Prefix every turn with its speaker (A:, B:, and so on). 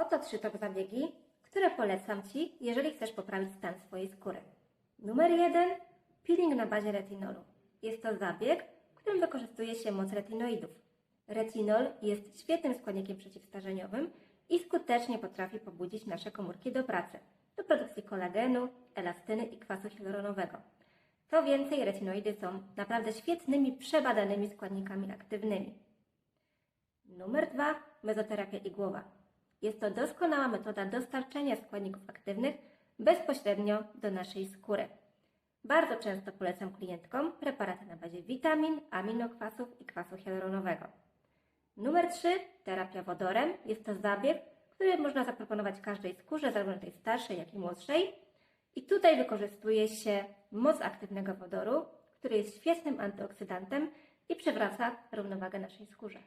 A: Oto trzy top zabiegi, które polecam Ci, jeżeli chcesz poprawić stan swojej skóry. Numer jeden, peeling na bazie retinolu. Jest to zabieg, w którym wykorzystuje się moc retinoidów. Retinol jest świetnym składnikiem przeciwstarzeniowym i skutecznie potrafi pobudzić nasze komórki do pracy, do produkcji kolagenu, elastyny i kwasu hialuronowego. Co więcej, retinoidy są naprawdę świetnymi, przebadanymi składnikami aktywnymi. Numer dwa, mezoterapia igłowa. Jest to doskonała metoda dostarczenia składników aktywnych bezpośrednio do naszej skóry. Bardzo często polecam klientkom preparaty na bazie witamin, aminokwasów i kwasu hialuronowego. Numer 3, terapia wodorem. Jest to zabieg, który można zaproponować każdej skórze, zarówno tej starszej, jak i młodszej. I tutaj wykorzystuje się moc aktywnego wodoru, który jest świetnym antyoksydantem i przywraca równowagę naszej skórze.